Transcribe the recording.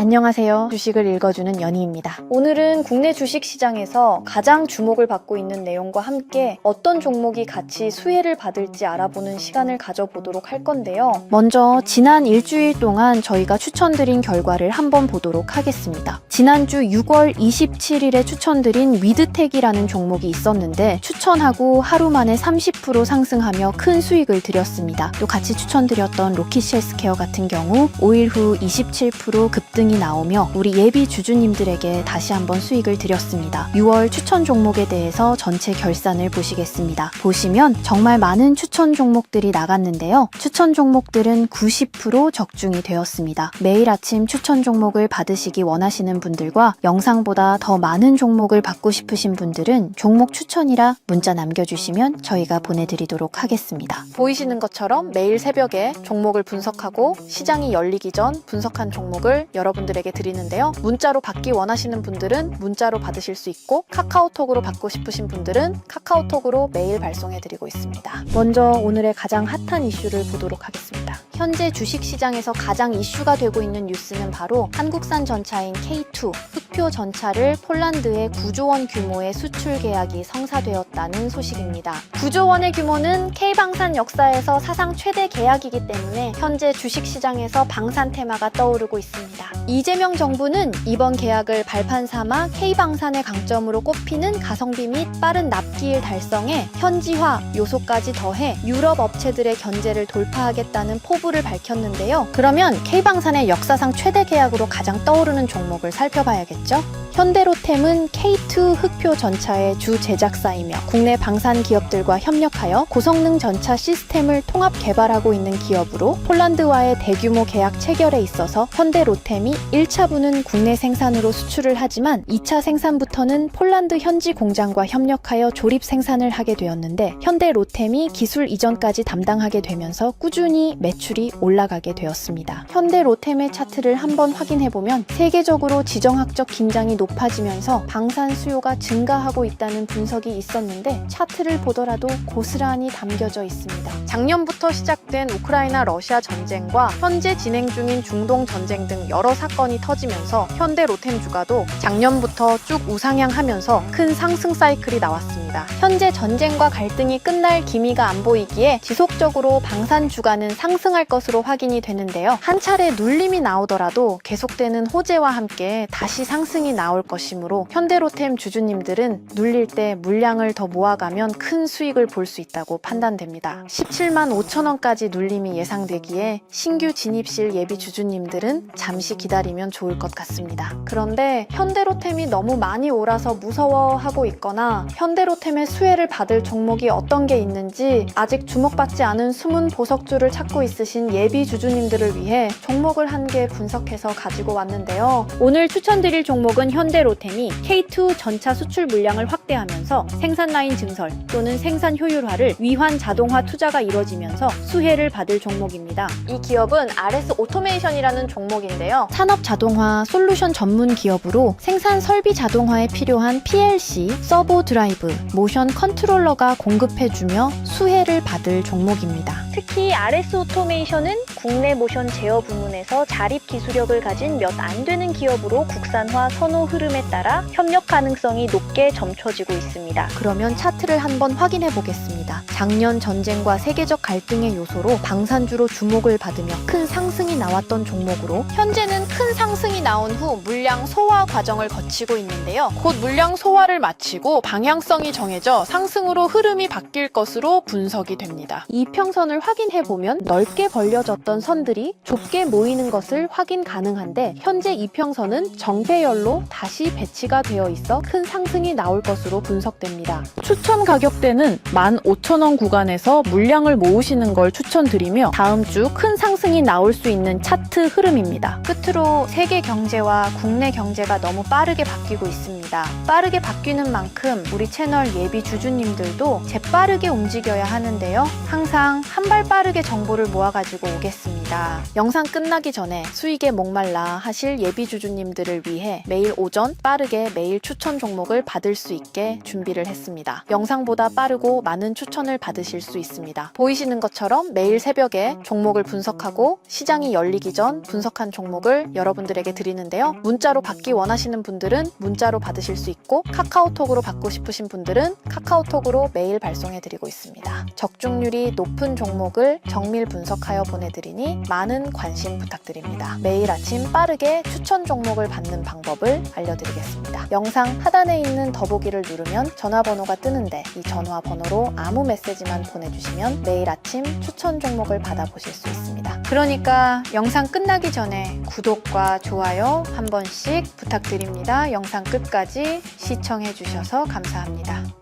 안녕하세요. 주식을 읽어주는 연희입니다. 오늘은 국내 주식 시장에서 가장 주목을 받고 있는 내용과 함께 어떤 종목이 같이 수혜를 받을지 알아보는 시간을 가져보도록 할 건데요. 먼저 지난 일주일 동안 저희가 추천드린 결과를 한번 보도록 하겠습니다. 지난주 6월 27일에 추천드린 위드텍이라는 종목이 있었는데 추천하고 하루 만에 30% 상승하며 큰 수익을 드렸습니다. 또 같이 추천드렸던 로키쉘스케어 같은 경우 5일 후 27% 급등 이 나오며 우리 예비 주주님들에게 다시 한번 수익을 드렸습니다. 6월 추천 종목에 대해서 전체 결산을 보시겠습니다. 보시면 정말 많은 추천 종목들이 나갔는데요. 추천 종목들은 90% 적중이 되었습니다. 매일 아침 추천 종목을 받으시기 원하시는 분들과 영상보다 더 많은 종목을 받고 싶으신 분들은 종목 추천이라 문자 남겨주시면 저희가 보내드리도록 하겠습니다. 보이시는 것처럼 매일 새벽에 종목을 분석하고 시장이 열리기 전 분석한 종목을 여러분 들에게 드리는데요. 문자로 받기 원하시는 분들은 문자로 받으실 수 있고 카카오톡으로 받고 싶으신 분들은 카카오톡으로 매일 발송해드리고 있습니다. 먼저 오늘의 가장 핫한 이슈를 보도록 하겠습니다. 현재 주식시장에서 가장 이슈가 되고 있는 뉴스는 바로 한국산 전차인 K2 흑표 전차를 폴란드에 9조 원 규모의 수출 계약이 성사되었다는 소식입니다. 9조 원의 규모는 K방산 역사에서 사상 최대 계약이기 때문에 현재 주식시장에서 방산 테마가 떠오르고 있습니다. 이재명 정부는 이번 계약을 발판 삼아 K방산의 강점으로 꼽히는 가성비 및 빠른 납기일 달성에 현지화 요소까지 더해 유럽 업체들의 견제를 돌파하겠다는 포부 를 밝혔는데요. 그러면 K방산의 역사상 최대 계약으로 가장 떠오르는 종목을 살펴봐야겠죠? 현대로템은 K2 흑표 전차의 주 제작사이며 국내 방산 기업들과 협력하여 고성능 전차 시스템을 통합 개발하고 있는 기업으로 폴란드와의 대규모 계약 체결에 있어서 현대로템이 1차부는 국내 생산으로 수출을 하지만 2차 생산부터는 폴란드 현지 공장과 협력하여 조립 생산을 하게 되었는데 현대로템이 기술 이전까지 담당하게 되면서 꾸준히 매출이 올라가게 되었습니다. 현대로템의 차트를 한번 확인해 보면 세계적으로 지정학적 긴장이 높 아지면서 방산 수요가 증가하고 있다는 분석이 있었는데 차트를 보더라도 고스란히 담겨져 있습니다. 작년부터 시작된 우크라이나 러시아 전쟁과 현재 진행 중인 중동 전쟁 등 여러 사건이 터지면서 현대 로템 주가도 작년부터 쭉 우상향하면서 큰 상승 사이클이 나왔습니다. 현재 전쟁과 갈등이 끝날 기미가 안 보이기에 지속적으로 방산 주가는 상승할 것으로 확인이 되는데요. 한 차례 눌림이 나오더라도 계속되는 호재와 함께 다시 상승이 나올 것이므로 현대로템 주주님들은 눌릴 때 물량을 더 모아가면 큰 수익을 볼 수 있다고 판단됩니다. 17만 5천 원까지 눌림이 예상되기에 신규 진입실 예비 주주님들은 잠시 기다리면 좋을 것 같습니다. 그런데 현대로템이 너무 많이 올라서 무서워하고 있거나 현대로템의 수혜를 받을 종목이 어떤 게 있는지 아직 주목받지 않은 숨은 보석줄을 찾고 있으신 예비 주주님들을 위해 종목을 한 개 분석해서 가지고 왔는데요. 오늘 추천드릴 종목은 현대로템이 K2 전차 수출 물량을 확대하면서 생산 라인 증설 또는 생산 효율화를 위환 자동화 투자가 이뤄지면서 수혜를 받을 종목입니다. 이 기업은 RS 오토메이션이라는 종목인데요. 산업 자동화 솔루션 전문 기업으로 생산 설비 자동화에 필요한 PLC, 서버 드라이브, 모션 컨트롤러가 공급해주며 수혜를 받을 종목입니다. 특히 RS 오토메이션은 국내 모션 제어 부문에서 자립 기술력을 가진 몇 안 되는 기업으로 국산화 선호 흐름에 따라 협력 가능성이 높게 점쳐지고 있습니다. 그러면 차트를 한번 확인해 보겠습니다. 작년 전쟁과 세계적 갈등의 요소로 방산주로 주목을 받으며 큰 상승이 나왔던 종목으로 현재는 큰 상승이 나온 후 물량 소화 과정을 거치고 있는데요. 곧 물량 소화를 마치고 방향성이 정해져 상승으로 흐름이 바뀔 것으로 분석이 됩니다. 이평선을 확인해 보면 넓게 벌려졌던 선들이 좁게 모이는 것을 확인 가능한데 현재 이평선은 정배열로 다시 배치가 되어 있어 큰 상승이 나올 것으로 분석됩니다. 추천 가격대는 15,000원 구간에서 물량을 모으시는 걸 추천드리며 다음 주 큰 상승이 나올 수 있는 차트 흐름입니다. 끝으로 세계 경제와 국내 경제가 너무 빠르게 바뀌고 있습니다. 빠르게 바뀌는 만큼 우리 채널 예비 주주님들도 재빠르게 움직여야 하는데요. 항상 한 발 빠르게 정보를 모아가지고 오겠습니다. 영상 끝나기 전에 수익에 목말라 하실 예비 주주님들을 위해 매일 오전 빠르게 매일 추천 종목을 받을 수 있게 준비를 했습니다. 영상보다 빠르고 많은 추천을 받으실 수 있습니다. 보이시는 것처럼 매일 새벽에 종목을 분석하고 시장이 열리기 전 분석한 종목을 여러분들에게 드리는데요. 문자로 받기 원하시는 분들은 문자로 받으실 수 있고 카카오톡으로 받고 싶으신 분들은 카카오톡으로 메일 발송해 드리고 있습니다. 적중률이 높은 종목을 정밀 분석하여 보내드리니 많은 관심 부탁드립니다. 매일 아침 빠르게 추천 종목을 받는 방법을 알려드리겠습니다. 영상 하단에 있는 더보기를 누르면 전화번호가 뜨는데 이 전화번호로 아무 메시지만 보내주시면 매일 아침 추천 종목을 받아보실 수 있습니다. 그러니까 영상 끝나기 전에 구독과 좋아요 한 번씩 부탁드립니다. 영상 끝까지 시청해 주셔서 감사합니다.